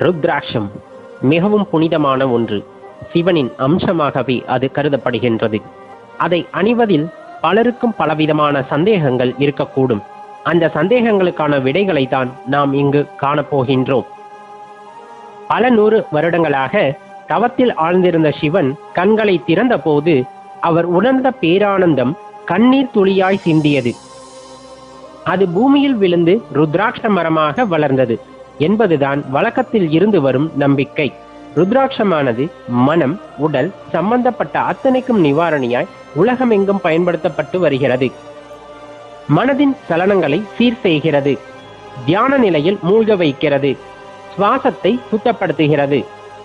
ருத்ராட்சம் மிகவும் புனிதமான ஒன்று. சிவனின் அம்சமாகவே அது கருதப்படுகின்றது. அதை அணிவதில் பலருக்கும் பலவிதமான சந்தேகங்கள் இருக்கக்கூடும். அந்த சந்தேகங்களுக்கான விடைகளை தான் நாம் இங்கு காணப்போகின்றோம். பல நூறு வருடங்களாக தவத்தில் ஆழ்ந்திருந்த சிவன் கண்களை திறந்தபோது அவர் உணர்ந்த பேரானந்தம் கண்ணீர் துளியாய் சிந்தியது. அது பூமியில் விழுந்து ருத்ராட்ச மரமாக வளர்ந்தது. என்பதுதான் வழக்கத்தில் இருந்து வரும் நம்பிக்கை. ருத்ராட்சமானது மனம் உடல் சம்பந்தப்பட்ட அத்தனைக்கும் நிவாரணியாய் உலகமெங்கும் பயன்படுத்தப்பட்டு வருகிறது. மனதின் சலனங்களை சீர் செய்கிறது. தியான நிலையில் மூழ்க வைக்கிறது. சுவாசத்தை சுத்தப்படுத்துகிறது.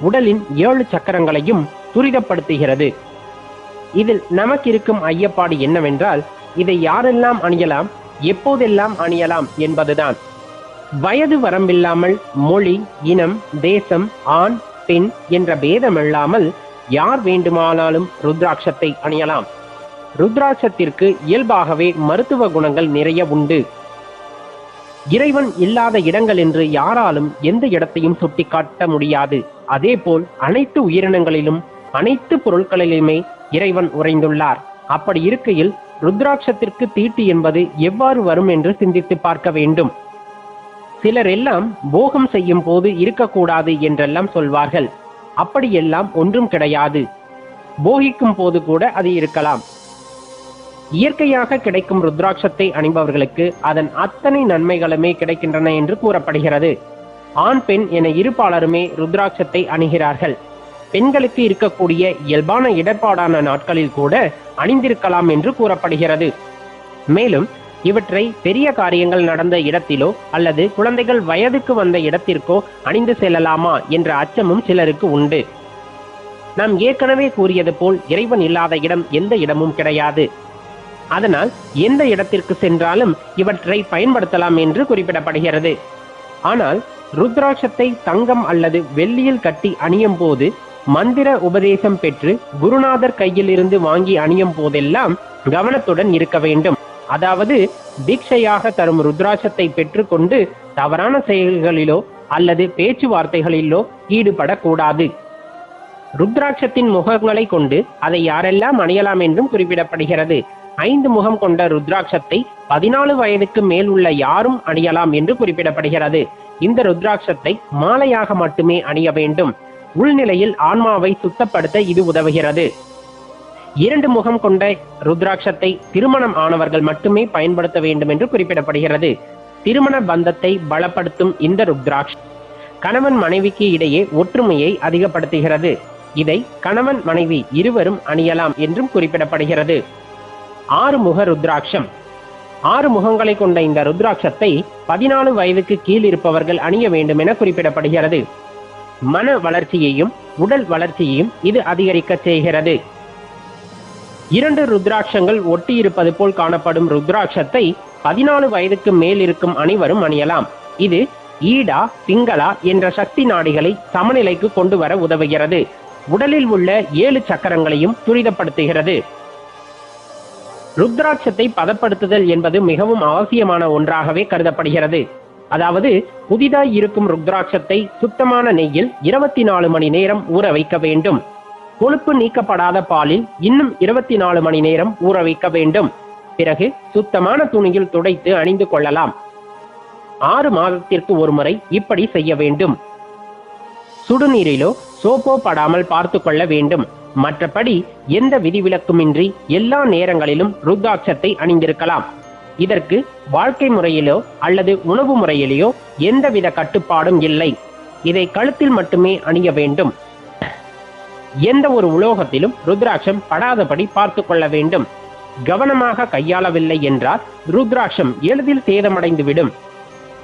உடலின் ஏழு சக்கரங்களையும் துரிதப்படுத்துகிறது. இதில் நமக்கு இருக்கும் ஐயப்பாடு என்னவென்றால் இதை யாரெல்லாம் அணியலாம் எப்போதெல்லாம் அணியலாம் என்பதுதான். வயது வரம்பில்லாமல் மொழி இனம் தேசம் ஆண் பெண் என்ற பேதமில்லாமல் யார் வேண்டுமானாலும் ருத்ராட்சத்தை அணியலாம். ருத்ராட்சத்திற்கு இயல்பாகவே மருத்துவ குணங்கள் நிறைய உண்டு. இறைவன் இல்லாத இடங்கள் என்று யாராலும் எந்த இடத்தையும் சுட்டிக்காட்ட முடியாது. அதேபோல் அனைத்து உயிரினங்களிலும் அனைத்து பொருட்களிலுமே இறைவன் உறைந்துள்ளார். அப்படி இருக்கையில் ருத்ராட்சத்திற்கு தீட்டு என்பது எவ்வாறு வரும் என்று சிந்தித்து பார்க்க வேண்டும். சிலர் எல்லாம் போகம் செய்யும் போது இருக்கக்கூடாது என்றெல்லாம் சொல்வார்கள். அப்படியெல்லாம் ஒன்றும் கிடையாது. போகிக்கும் போது கூட அது இருக்கலாம். இயற்கையாக கிடைக்கும் ருத்ராட்சத்தை அணிபவர்களுக்கு அதன் அத்தனை நன்மைகளுமே கிடைக்கின்றன என்று கூறப்படுகிறது. ஆண் பெண் என இருபாலருமே ருத்ராட்சத்தை அணுகிறார்கள். பெண்களுக்கு இருக்கக்கூடிய இயல்பான இடர்பாடான நாட்களில் கூட அணிந்திருக்கலாம் என்று கூறப்படுகிறது. மேலும் இவற்றை பெரிய காரியங்கள் நடந்த இடத்திலோ அல்லது குழந்தைகள் வயதுக்கு வந்த இடத்திற்கோ அணிந்து செல்லலாமா என்ற அச்சமும் சிலருக்கு உண்டு. நாம் ஏற்கனவே கூறியது போல் இறைவன் இல்லாத இடம் எந்த இடமும் கிடையாது. அதனால் எந்த இடத்திற்கு சென்றாலும் இவற்றை பயன்படுத்தலாம் என்று குறிப்பிடப்படுகிறது. ஆனால் ருத்ராட்சத்தை தங்கம் அல்லது வெள்ளியில் கட்டி அணியும் போது மந்திர உபதேசம் பெற்று குருநாதர் கையில் இருந்து வாங்கி அணியும் போதெல்லாம் கவனத்துடன் இருக்க வேண்டும். அதாவது தீட்சையாக தரும் ருத்ராட்சத்தை பெற்றுக்கொண்டு தவறான செயல்களிலோ அல்லது பேச்சுவார்த்தைகளிலோ ஈடுபடக்கூடாது. ருத்ராட்சத்தின் முகங்களை கொண்டு அதை யாரெல்லாம் அணியலாம் என்றும் குறிப்பிடப்படுகிறது. ஐந்து முகம் கொண்ட ருத்ராட்சத்தை பதினாலு வயதுக்கு மேல் உள்ள யாரும் அணியலாம் என்று குறிப்பிடப்படுகிறது. இந்த ருத்ராட்சத்தை மாலையாக மட்டுமே அணிய வேண்டும். உள்நிலையில் ஆன்மாவை சுத்தப்படுத்த இது உதவுகிறது. இரண்டு முகம் கொண்ட ருத்ராட்சத்தை திருமணம் ஆனவர்கள் மட்டுமே பயன்படுத்த வேண்டும் என்று குறிப்பிடப்படுகிறது. திருமண பந்தத்தை பலப்படுத்தும் இந்த ருத்ராட்ச கணவன் மனைவிக்கு இடையே ஒற்றுமையை அதிகப்படுத்துகிறது. இதை கணவன் மனைவி இருவரும் அணியலாம் என்றும் குறிப்பிடப்படுகிறது. ஆறு முக ருத்ராட்சம் ஆறு முகங்களை கொண்ட இந்த ருத்ராட்சத்தை பதினாலு வயதுக்கு கீழ் இருப்பவர்கள் அணிய வேண்டும் என குறிப்பிடப்படுகிறது. மன வளர்ச்சியையும் உடல் வளர்ச்சியையும் இது அதிகரிக்க செய்கிறது. இரண்டு ருத்ராட்சங்கள் ஒட்டியிருப்பது போல் காணப்படும் ருத்ராட்சத்தை பதினாலு வயதுக்கு மேல் இருக்கும் அனைவரும் அணியலாம். இது ஈடா பிங்களா என்ற சக்தி நாடிகளை சமநிலைக்கு கொண்டு வர உதவுகிறது. உடலில் உள்ள ஏழு சக்கரங்களையும் துரிதப்படுத்துகிறது. ருத்ராட்சத்தை பதப்படுத்துதல் என்பது மிகவும் அவசியமான ஒன்றாகவே கருதப்படுகிறது. அதாவது புதிதாய் இருக்கும் ருத்ராட்சத்தை சுத்தமான நெய்யில் இருபத்தி நாலு மணி நேரம் ஊற வைக்க வேண்டும். கொழுப்பு நீக்கப்படாத பாலில் இன்னும் இருபத்தி நாலு மணி நேரம் ஊற வைக்க வேண்டும். பிறகு சுத்தமான துணியில் துடைத்து அணிந்து கொள்ளலாம். ஆறு மாதத்திற்கு ஒரு முறை இப்படி செய்ய வேண்டும். சுடுநீரிலோ சோப்போ படாமல் பார்த்து கொள்ள வேண்டும். மற்றபடி எந்த விதிவிலக்குமின்றி எல்லா நேரங்களிலும் ருத்தாட்சத்தை அணிந்திருக்கலாம். இதற்கு வாழ்க்கை முறையிலோ அல்லது உணவு முறையிலேயோ எந்தவித கட்டுப்பாடும் இல்லை. இதை கழுத்தில் மட்டுமே அணிய வேண்டும். எந்த ஒரு உலோகத்திலும் ருத்ராட்சம் படாதபடி பார்த்து கொள்ள வேண்டும். கவனமாக கையாளவில்லை என்றால் ருத்ராட்சம் எளிதில் சேதமடைந்துவிடும்.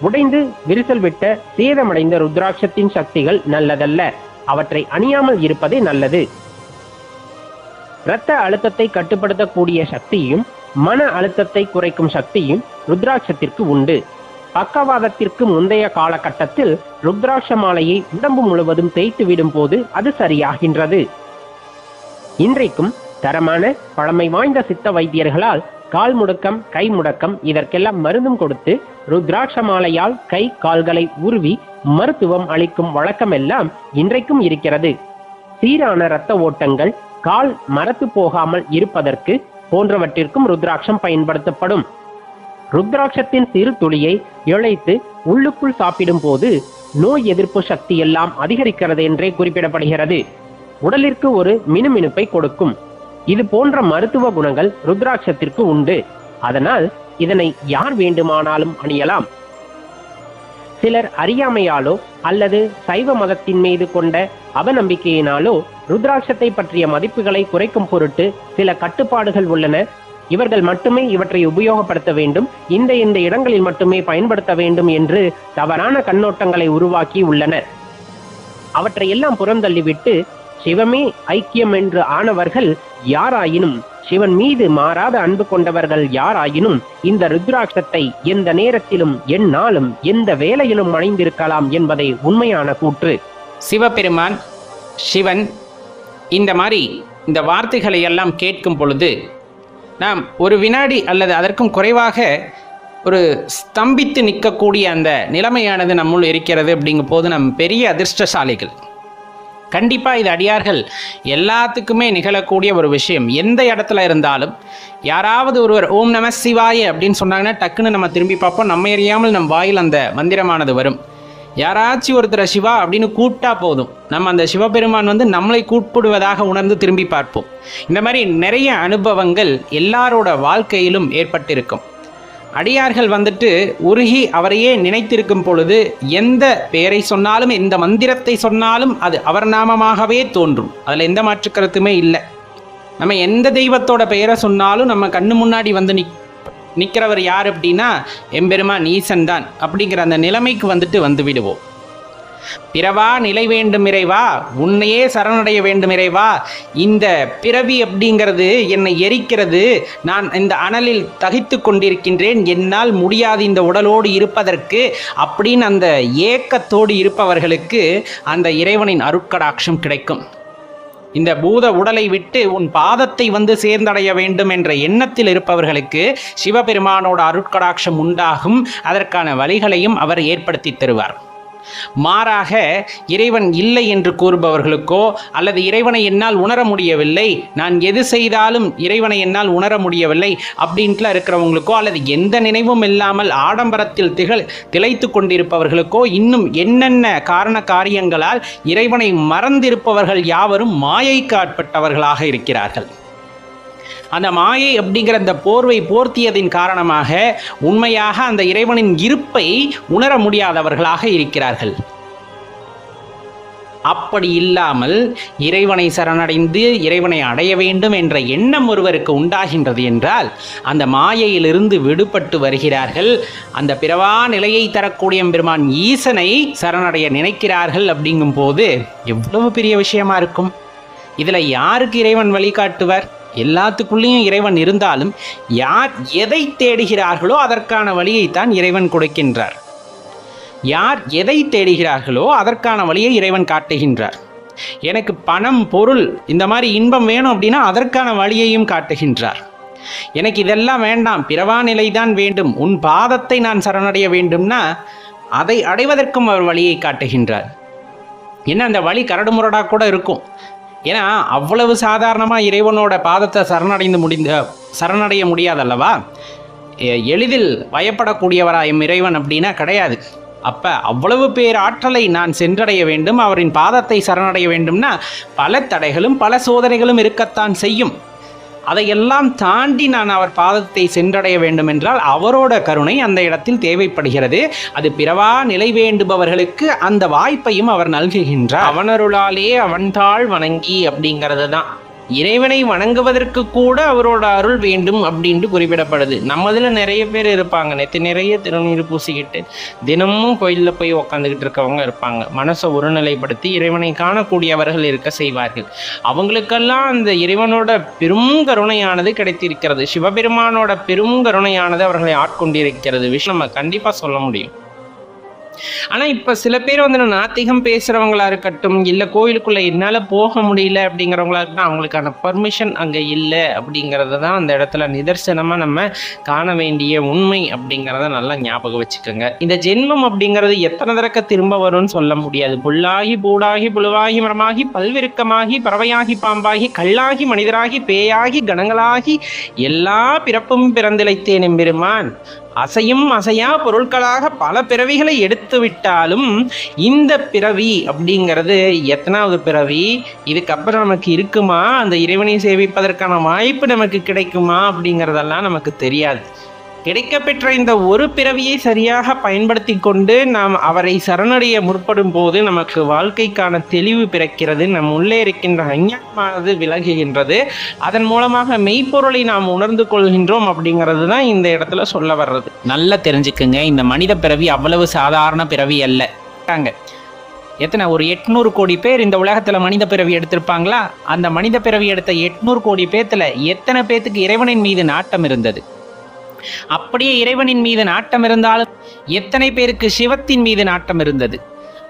உடைந்து விரிசல் விட்ட சேதமடைந்த ருத்ராட்சத்தின் சக்திகள் நல்லதல்ல. அவற்றை அணியாமல் இருப்பதே நல்லது. இரத்த அழுத்தத்தை கட்டுப்படுத்தக்கூடிய சக்தியும் மன அழுத்தத்தை குறைக்கும் சக்தியும் ருத்ராட்சத்திற்கு உண்டு. பக்கவாதத்திற்கு முந்தைய காலகட்டத்தில் ருத்ராட்ச மாலையை உடம்பு முழுவதும் தேய்த்து விடும் போது அது சரியாகின்றது. இன்றைக்கும் தரமான பழமை வாய்ந்த சித்த வைத்தியர்களால் கால் முடக்கம் கை முடக்கம் இதற்கெல்லாம் மருந்தும் கொடுத்து ருத்ராட்ச மாலையால் கை கால்களை உருவி மருத்துவம் அளிக்கும் வழக்கமெல்லாம் இன்றைக்கும் இருக்கிறது. சீரான இரத்த ஓட்டங்கள் கால் மரத்து போகாமல் இருப்பதற்கு போன்றவற்றிற்கும் ருத்ராட்சம் பயன்படுத்தப்படும். ருத்ராட்சத்தின் சிறு துளியை இழைத்து உள்ளுக்குள் சாப்பிடும் போது நோய் எதிர்ப்பு சக்தி எல்லாம் அதிகரிக்கிறது என்றே குறிப்பிடப்படுகிறது. உடலிற்கு ஒரு மினுமினுப்பை கொடுக்கும். இது போன்ற மருத்துவ குணங்கள் ருத்ராட்சத்திற்கு உண்டு. அதனால் இதனை யார் வேண்டுமானாலும் அணியலாம். சிலர் அறியாமையாலோ அல்லது சைவ மதத்தின் மீது கொண்ட அவநம்பிக்கையினாலோ ருத்ராட்சத்தை பற்றிய மதிப்புகளை குறைக்கும் பொருட்டு சில கட்டுப்பாடுகள் உள்ளன. இவர்கள் மட்டுமே இவற்றை உபயோகப்படுத்த வேண்டும். இந்த இந்த இடங்களில் மட்டுமே பயன்படுத்த வேண்டும் என்று தவறான கண்ணோட்டங்களை உருவாக்கி உள்ளனர். அவற்றை எல்லாம் புறந்தள்ளிவிட்டு சிவமே ஐக்கியம் என்று ஆனவர்கள் யாராயினும் சிவன் மீது மாறாத அன்பு கொண்டவர்கள் யாராயினும் இந்த ருத்ராட்சத்தை எந்த நேரத்திலும் எந்நாளும் எந்த வேலையிலும் அணிந்திருக்கலாம் என்பதை உண்மையான கூற்று. சிவபெருமான் சிவன் இந்த மாதிரி இந்த வார்த்தைகளை எல்லாம் கேட்கும் பொழுது நாம் ஒரு வினாடி அல்லது அதற்கும் குறைவாக ஒரு ஸ்தம்பித்து நிற்கக்கூடிய அந்த நிலைமையானது நம்முள் இருக்கிறது அப்படிங்கும் போது நம் பெரிய அதிர்ஷ்டசாலிகள். கண்டிப்பாக இது அடியார்கள் எல்லாத்துக்குமே நிகழக்கூடிய ஒரு விஷயம். எந்த இடத்துல இருந்தாலும் யாராவது ஒருவர் ஓம் நம சிவாய அப்படின்னு சொன்னாங்கன்னா டக்குன்னு நம்ம திரும்பி பார்ப்போம். நம்ம எறியாமல் நம் வாயில் அந்த மந்திரமானது வரும். யாராச்சும் ஒருத்தரை சிவா அப்படின்னு கூப்பிட்டா போதும். நம்ம அந்த சிவபெருமான் வந்து நம்மளை கூப்பிடுவதாக உணர்ந்து திரும்பி பார்ப்போம். இந்த மாதிரி நிறைய அனுபவங்கள் எல்லாரோட வாழ்க்கையிலும் ஏற்பட்டிருக்கும். அடியார்கள் வந்துட்டு உருகி அவரையே நினைத்திருக்கும் பொழுது எந்த பெயரை சொன்னாலும் எந்த மந்திரத்தை சொன்னாலும் அது அவர் நாமமாகவே தோன்றும். அதில் எந்த மாற்று கருத்துமே இல்லை. நம்ம எந்த தெய்வத்தோட பெயரை சொன்னாலும் நம்ம கண்ணு முன்னாடி வந்து நிக் நிற்கிறவர் யார் அப்படின்னா எம்பெருமான் ஈசன் தான் அப்படிங்கிற அந்த நிலைமைக்கு வந்துட்டு வந்து விடுவோம். பிறவா நிலை வேண்டும் இறைவா உன்னையே சரணடைய வேண்டும் இறைவா இந்த பிறவி அப்படிங்கிறது என்னை எரிக்கிறது நான் இந்த அனலில் தகித்து கொண்டிருக்கின்றேன் என்னால் முடியாது இந்த உடலோடு இருப்பதற்கு அப்படின்னு அந்த ஏக்கத்தோடு இருப்பவர்களுக்கு அந்த இறைவனின் அருட்கடாட்சம் கிடைக்கும். இந்த பூத உடலை விட்டு உன் பாதத்தை வந்து சேர்ந்தடைய வேண்டும் என்ற எண்ணத்தில் இருப்பவர்களுக்கு சிவபெருமானோட அருட்கடாட்சம் உண்டாகும். அதற்கான வழிகளையும் அவர் ஏற்படுத்தி தருவார். மாறாக இறைவன் இல்லை என்று கூறுபவர்களுக்கோ அல்லது இறைவனை என்னால் உணர முடியவில்லை நான் எது செய்தாலும் இறைவனை என்னால் உணர முடியவில்லை அப்படின்ட்டுலாம் இருக்கிறவங்களுக்கோ அல்லது எந்த நினைவும் இல்லாமல் ஆடம்பரத்தில் திகழ் திளைத்து கொண்டிருப்பவர்களுக்கோ இன்னும் என்னென்ன காரண காரியங்களால் இறைவனை மறந்திருப்பவர்கள் யாவரும் மாயைக்கு ஆட்பட்டவர்களாக இருக்கிறார்கள். அந்த மாயை அப்படிங்கிற அந்த போர்வை போர்த்தியதின் காரணமாக உண்மையாக அந்த இறைவனின் இருப்பை உணர முடியாதவர்களாக இருக்கிறார்கள். அப்படி இல்லாமல் இறைவனை சரணடைந்து இறைவனை அடைய வேண்டும் என்ற எண்ணம் ஒருவருக்கு உண்டாகின்றது என்றால் அந்த மாயையிலிருந்து விடுபட்டு வருகிறார்கள். அந்த பிறவா நிலையை தரக்கூடிய பெருமான் ஈசனை சரணடைய நினைக்கிறார்கள் அப்படிங்கும் போது எவ்வளவு பெரிய விஷயமா இருக்கும். இதில் யாருக்கு இறைவன் வழிகாட்டுவர்? எல்லாத்துக்குள்ளேயும் இறைவன் இருந்தாலும் யார் எதை தேடுகிறார்களோ அதற்கான வழியைத்தான் இறைவன் கொடுக்கின்றார். யார் எதை தேடுகிறார்களோ அதற்கான வழியை இறைவன் காட்டுகின்றார். எனக்கு பணம் பொருள் இந்த மாதிரி இன்பம் வேணும் அப்படின்னா அதற்கான வழியையும் காட்டுகின்றார். எனக்கு இதெல்லாம் வேண்டாம் பிறவா நிலைதான் வேண்டும் உன் பாதத்தை நான் சரணடைய வேண்டும்னா அதை அடைவதற்கும் அவர் வழியை காட்டுகின்றார். என்ன அந்த வழி கரடுமுரடாக கூட இருக்கும். ஏன்னா அவ்வளவு சாதாரணமாக இறைவனோட பாதத்தை சரணடைந்து முடிந்த சரணடைய முடியாதல்லவா? எளிதில் பயப்படக்கூடியவராயும் இறைவன் அப்படின்னா கிடையாது. அப்போ அவ்வளவு பேர் ஆற்றலை நான் சென்றடைய வேண்டும் அவரின் பாதத்தை சரணடைய வேண்டும்னா பல தடைகளும் பல சோதனைகளும் இருக்கத்தான் செய்யும். அதையெல்லாம் தாண்டி நான் அவர் பாதத்தை சென்றடைய வேண்டும் என்றால் அவரோட கருணை அந்த இடத்தில் தேவைப்படுகிறது. அது பிறவா நிலை வேண்டுபவர்களுக்கு அந்த வாய்ப்பையும் அவர் நல்குகின்றார். அவனருளாலே அவன்தாள் வணங்கி அப்படிங்கிறது தான் இறைவனை வணங்குவதற்கு கூட அவரோட அருள் வேண்டும் அப்படின்ட்டு குறிப்பிடப்படுது. நம்மதுல நிறைய பேர் இருப்பாங்க. நேற்று நிறைய திருநீர் பூசிக்கிட்டு தினமும் கோயிலில் போய் உக்காந்துக்கிட்டு இருக்கவங்க இருப்பாங்க. மனசை ஒருநிலைப்படுத்தி இறைவனை காணக்கூடியவர்கள் இருக்க செய்வார்கள். அவங்களுக்கெல்லாம் அந்த இறைவனோட பெரும் கருணையானது கிடைத்திருக்கிறது. சிவபெருமானோட பெரும் கருணையானது அவர்களை ஆட்கொண்டிருக்கிறது. விஷயம் நம்ம கண்டிப்பாக சொல்ல முடியும். ஆனால் இப்போ சில பேர் வந்து நாத்திகம் பேசுகிறவங்களா இருக்கட்டும் இல்லை கோயிலுக்குள்ளே என்னால் போக முடியல அப்படிங்கிறவங்களா இருக்கட்டும் அவங்களுக்கான பர்மிஷன் அங்கே இல்லை அப்படிங்கிறது தான் அந்த இடத்துல நிதர்சனமாக நம்ம காண வேண்டிய உண்மை அப்படிங்கிறத நல்லா ஞாபகம் வச்சுக்கோங்க. இந்த ஜென்மம் அப்படிங்கிறது எத்தனை தடக்க திரும்ப வரும்னு சொல்ல முடியாது. புல்லாகி பூடாகி புழுவாகி மரமாகி பல்விருக்கமாகி பறவையாகி பாம்பாகி கல்லாகி மனிதராகி பேயாகி கணங்களாகி எல்லா பிறப்பும் பிறந்திழைத்தேன் எம்பெருமான். அசையும் அசையா பொருட்களாக பல பிறவிகளை எடுத்து விட்டாலும் இந்த பிறவி அப்படிங்கிறது எத்தனாவது பிறவி? இதுக்கப்புறம் நமக்கு இருக்குமா? அந்த இறைவனை சேவிப்பதற்கான வாய்ப்பு நமக்கு கிடைக்குமா? அப்படிங்கிறதெல்லாம் நமக்கு தெரியாது. கிடைக்கப்பெற்ற இந்த ஒரு பிறவியை சரியாக பயன்படுத்தி கொண்டு நாம் அவரை சரணடைய முற்படும் போது நமக்கு வாழ்க்கைக்கான தெளிவு பிறக்கிறது. நம் உள்ளே இருக்கின்ற அஞ்ஞானமானது விலகுகின்றது. அதன் மூலமாக மெய்ப்பொருளை நாம் உணர்ந்து கொள்கின்றோம் அப்படிங்கிறது தான் இந்த இடத்துல சொல்ல வர்றது. நல்லா தெரிஞ்சுக்குங்க. இந்த மனித பிறவி அவ்வளவு சாதாரண பிறவி அல்ல. எத்தனை? ஒரு எட்நூறு கோடி பேர் இந்த உலகத்தில் மனித பிறவி எடுத்திருப்பாங்களா? அந்த மனித பிறவி எடுத்த எட்நூறு கோடி பேர்த்தில் எத்தனை பேத்துக்கு இறைவனின் மீது நாட்டம் இருந்தது? அப்படியே இறைவனின் மீது நாட்டம் இருந்தாலும் எத்தனை பேருக்கு சிவத்தின் மீது நாட்டம் இருந்தது?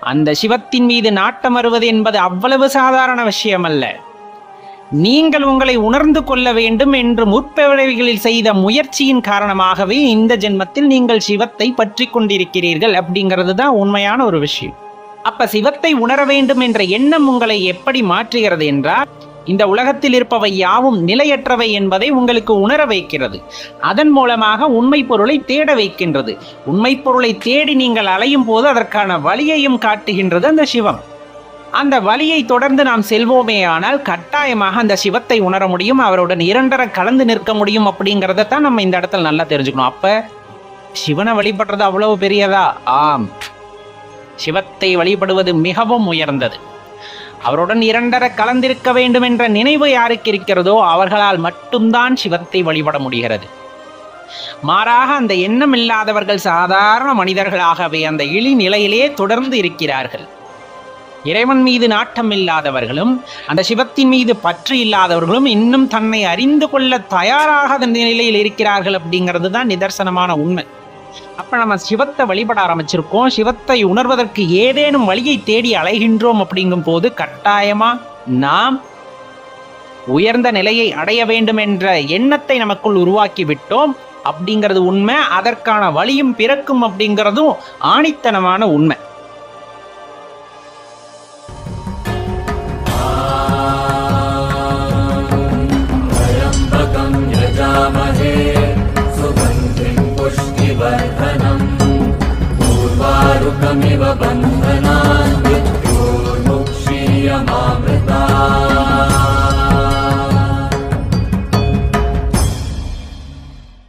அந்த சிவத்தின் மீது நாட்டம் வருவது என்பது அவ்வளவு சாதாரண விஷயம் அல்ல நீங்கள் உங்களை உணர்ந்து கொள்ள வேண்டும் என்று முற்பிறவிகளில் செய்த முயற்சியின் காரணமாகவே இந்த ஜென்மத்தில் நீங்கள் சிவத்தை பற்றி கொண்டிருக்கிறீர்கள் அப்படிங்கிறது தான் உண்மையான ஒரு விஷயம். அப்ப சிவத்தை உணர வேண்டும் என்ற எண்ணம் உங்களை எப்படி மாற்றுகிறது என்றால் இந்த உலகத்தில் இருப்பவை யாவும் நிலையற்றவை என்பதை உங்களுக்கு உணர வைக்கிறது. அதன் மூலமாக உண்மை பொருளை தேட வைக்கின்றது. உண்மை பொருளை தேடி நீங்கள் அலையும் போது அதற்கான வழியையும் காட்டுகின்றது அந்த சிவம். அந்த வழியை தொடர்ந்து நாம் செல்வோமே ஆனால் கட்டாயமாக அந்த சிவத்தை உணர முடியும் அவருடன் இரண்டர கலந்து நிற்க முடியும் அப்படிங்கிறத தான் நம்ம இந்த இடத்துல நல்லா தெரிஞ்சுக்கணும். அப்ப சிவனை வழிபடுறது அவ்வளவு பெரியதா? ஆம். சிவத்தை வழிபடுவது மிகவும் உயர்ந்தது. அவருடன் இரண்டர கலந்திருக்க வேண்டும் என்ற நினைவு யாருக்கு இருக்கிறதோ அவர்களால் மட்டும்தான் சிவத்தை வழிபட முடிகிறது. மாறாக அந்த எண்ணம் இல்லாதவர்கள் சாதாரண மனிதர்களாகவே அந்த இழி நிலையிலே தொடர்ந்து இருக்கிறார்கள். இறைவன் மீது நாட்டம் இல்லாதவர்களும் அந்த சிவத்தின் மீது பற்று இல்லாதவர்களும் இன்னும் தன்னை அறிந்து கொள்ள தயாராகாத நிலையில் இருக்கிறார்கள் அப்படிங்கிறது தான் நிதர்சனமான உண்மை. அப்போ நம்ம சிவத்தை வழிபட ஆரம்பிச்சிருக்கோம். சிவத்தை உணர்வதற்கு ஏதேனும் வழியை தேடி அலைகின்றோம் அப்படிங்கும் போது கட்டாயமாக நாம் உயர்ந்த நிலையை அடைய வேண்டும் என்ற எண்ணத்தை நமக்குள் உருவாக்கி விட்டோம் அப்படிங்கிறது உண்மை. அதற்கான வழியும் பிறக்கும் அப்படிங்கிறதும் ஆணித்தனமான உண்மை. சுகந்திரம் बन्धना मृत्यो लोक्षीयमामृत